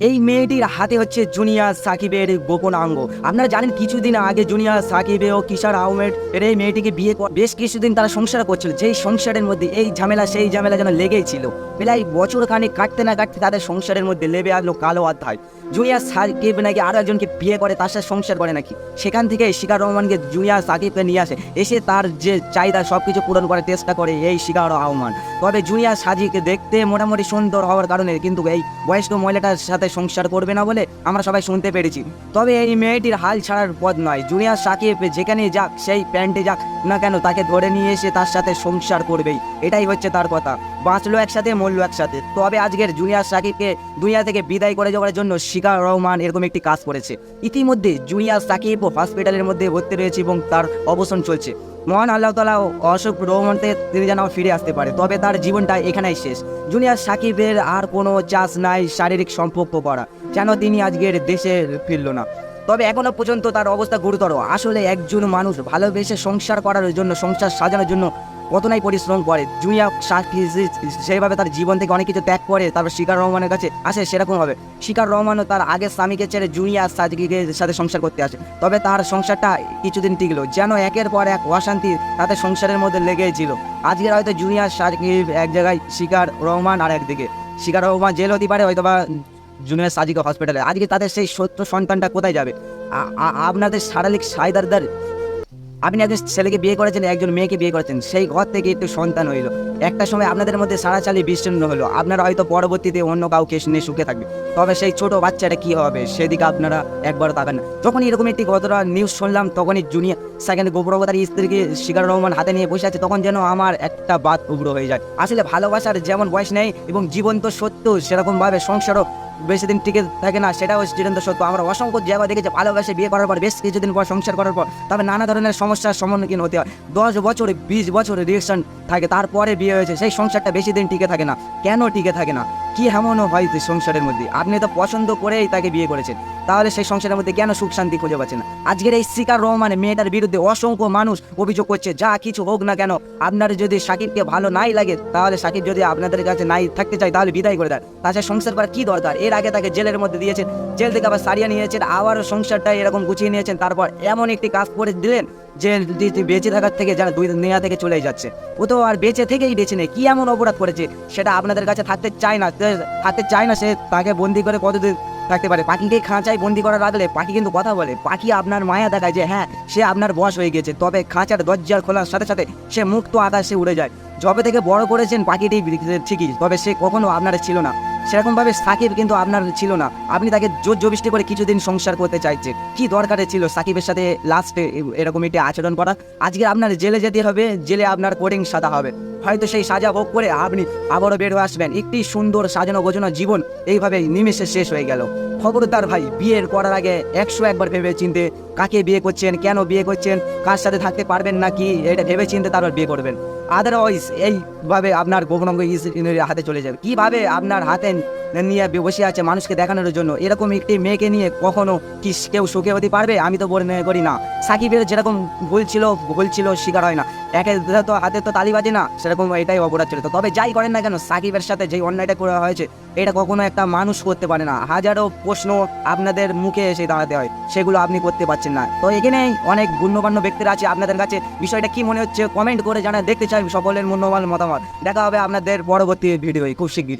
এই মেয়েটির হাতে হচ্ছে জুনিয়র সাকিবের গোপন অঙ্গ আপনারা জানেন কিছুদিন আগে জুনিয়র সাকিবে ও কিশার আহমেদ এর এই মেয়েটিকে বিয়ে কর বেশ কিছুদিন তারা সংসার করছিল। যেই সংসারের মধ্যে এই ঝামেলা, সেই ঝামেলা যেন লেগেই ছিল। প্রায় বছর খানিক কাটতে না কাটতে তাদের সংসারের মধ্যে লেবে আসলো কালো অধ্যায়। জুনিয়র সাকিব নাকি আরও একজনকে বিয়ে করে, তার সাথে সংসার করে নাকি? সেখান থেকে শিকার রহমানকে জুনিয়র সাকিবকে নিয়ে আসে। এসে তার যে চাহিদা সব কিছু পূরণ করার চেষ্টা করে এই শিকার রহমান। তবে জুনিয়র সাজিকে দেখতে মোটামুটি সুন্দর হওয়ার কারণে কিন্তু এই বয়স্ক মহিলাটার সাথে সংসার করবে না বলে আমরা সবাই শুনতে পেরেছি। তবে এই মেয়েটির হাল ছাড়ার পথ নয়। জুনিয়র সাকিব যেখানে যাক, সেই প্যান্টে যাক না কেন, তাকে ধরে নিয়ে এসে তার সাথে সংসার করবেই। এটাই হচ্ছে তার কথা। বাঁচলো একসাথে, মরলো একসাথে। তবে আজকের জুনিয়র সাকিবকে দুনিয়া থেকে বিদায় করে যাওয়ার জন্য শিকার রহমান এরকম একটি কাজ করেছে। ইতিমধ্যে জুনিয়র সাকিব হসপিটালের মধ্যে ভর্তি রয়েছে এবং তার অবসান চলছে। মহান আল্লাহ তালা অশোক রহমানতে তিনি যেন ফিরে আসতে পারে। তবে তার জীবনটা এখানেই শেষ। জুনিয়র সাকিবের আর কোনো চাষ নাই শারীরিক সম্পর্ক করা যেন তিনি আজকের দেশে ফিরল না। তবে এখনও পর্যন্ত তার অবস্থা গুরুতর। আসলে একজন মানুষ ভালোবেসে সংসার করার জন্য, সংসার সাজানোর জন্য কতটাই পরিশ্রম করে। সাকিব সেইভাবে তার জীবন থেকে অনেক কিছু ত্যাগ করে, তারপর শিকার রহমানের কাছে আসে, সেরকম হবে। শিকার রহমানও তার আগের স্বামীকে ছেড়ে জুনিয়র সাকিবের সাথে সংসার করতে আসে। তবে তার সংসারটা কিছুদিন টিকলো, যেন একের পর এক অশান্তি তাদের সংসারের মধ্যে লেগেই ছিল। আজকের হয়তো জুনিয়র সাকিব এক জায়গায় শিকার রহমান আর একদিকে শিকার রহমান জেল হতে পারে হয়তো বা জুনিয়র সাজিকা হসপিটালে আজকে তাদের সেই সত্য সন্তানটা কোথায় যাবে? আপনাদের শারীরিক সায়দারদার আপনি একজন ছেলেকে বিয়ে করেছেন, একজন মেয়েকে বিয়ে করেছেন, সেই ঘর থেকে একটু সন্তান হইল। একটা সময় আপনাদের মধ্যে সারাচালি বিচ্ছিন্ন হলো। আপনারা হয়তো পরবর্তীতে অন্য কাউকে নিয়ে সুখে থাকবে তবে সেই ছোট বাচ্চাটা কি হবে, সেদিকে আপনারা একবার তাকান না। যখন এরকম একটি ঘটনা নিউজ শুনলাম, তখনই জুনিয়র সেকেন্ড গৌরবতার স্ত্রীকে শিকার রহমান হাতে নিয়ে বসে আছে, তখন যেন আমার একটা বাদ উগ্র হয়ে যায়। আসলে ভালোবাসার যেমন বয়স নেই এবং জীবন তো সত্য, সেরকমভাবে সংসারও বেশি দিন টিকে থাকে না, সেটাও চিরন্ত সত্য। আমরা অসংখ্য জায়গা দেখেছি, ভালোবাসে বিয়ে করার পর, বেশ কিছুদিন পর সংসার করার পর, তবে নানা ধরনের সমস্যার সম্মুখীন হতে হয়। দশ বছরে, বিশ বছরে রিয়েকশন থাকে, তারপরে বিয়ে হয়েছে, সেই সংসারটা বেশি দিন টিকে থাকে না। কেন টিকে থাকে না? কি এমনও হয় যে সংসারের মধ্যে? আপনি তো পছন্দ করেই তাকে বিয়ে করেছেন। তাহলে সেই সংসারের মধ্যে কেন সুখ শান্তি খুঁজে পাচ্ছেন না? আজকের এই শিকার রহমানের মেয়েটার বিরুদ্ধে অসংখ্য মানুষ অভিযোগ করছে, যা কিছু হোক না কেন। আপনার যদি সাকিবকে ভালো নাই লাগে, তাহলে সাকিব যদি আপনাদের কাছে নাই থাকতে চায়, তাহলে বিদায় করে দেন। তাছাড়া সংসার করা কি দরকার? এর আগে তাকে জেলের মধ্যে দিয়েছেন, জেল থেকে আবার সারিয়ে নিয়েছেন, আবারও সংসারটা এরকম গুছিয়ে নিয়েছেন, তারপর এমন একটি কাজ করে দিলেন যে বেঁচে থাকার থেকে যারা দুই নেয়া থেকে চলে যাচ্ছে। ও তো আর বেঁচে থেকেই বেঁচে নেই। কি এমন অপরাধ করেছে? সেটা আপনাদের কাছে থাকতে চায় না। থাকতে চায় না, সে তাকে বন্দি করে কতদিন থাকতে পারে? পাখিকে খাঁচায় বন্দি করা রাখলে পাখি কিন্তু কথা বলে। পাখি আপনার মায়া দেখায় যে হ্যাঁ সে আপনার বশ হয়ে গেছে। তবে খাঁচার দরজার খোলার সাথে সাথে সে মুক্ত আকাশে উড়ে যায়। যবে থেকে বড় করেছেন পাখিটি, ঠিকই। তবে সে কখনো আপনার ছিল না। সেরকমভাবে সাকিব কিন্তু আপনার ছিল না। আপনি তাকে জোর জবিষ্টি করে কিছুদিন সংসার করতে চাইছে কি দরকারে ছিল সাকিবের সাথে লাস্টে এরকম একটি আচরণ করা আজকে আপনার জেলে যেতে হবে, জেলে আপনার কোডিং সাদা হবে। হয়তো সেই সাজা ভোগ করে আপনি আবারও বের হয়ে আসবেন। একটি সুন্দর সাজানো গোছানো জীবন এইভাবে নিমেষে শেষ হয়ে গেল। খবরদার ভাই, বিয়ের করার আগে একশো একবার ভেবে চিনতে কাকে বিয়ে করছেন, কেন বিয়ে করছেন, কার সাথে থাকতে পারবেন নাকি, এটা ভেবে চিনতে তারপর বিয়ে করবেন। আদারওয়াইজ এইভাবে আপনার গোপনাঙ্গ হাতে চলে যাবে। কীভাবে আপনার হাতে নিয়ে বসে আছে মানুষকে দেখানোর জন্য। এরকম একটি মেয়েকে নিয়ে কখনো কি কেউ সুখে হতে পারবে? আমি তো মনে করি না। সাকিবের যেরকম ভুল ছিল ভুল ছিল, শিকার হয় না। একে তো হাতে তো তালি বাজে না। সেরকম এটাই অপরাধ ছিল। তবে যাই করেন না কেন, সাকিবের সাথে যেই অন্যায়টা করা হয়েছে, এটা কখনো একটা মানুষ করতে পারে না। হাজারো প্রশ্ন আপনাদের মুখে এসে দাঁড়াতে হয়। সেগুলো আপনি করতে পারছেন না। তো এখানে অনেক গণ্যমান্য ব্যক্তিরা আছে। আপনাদের কাছে বিষয়টা কি মনে হচ্ছে কমেন্ট করে জানা দেখতে চাই সকলের মূল্যবান মতামত। দেখা হবে আপনাদের পরবর্তী ভিডিও খুব শিগগির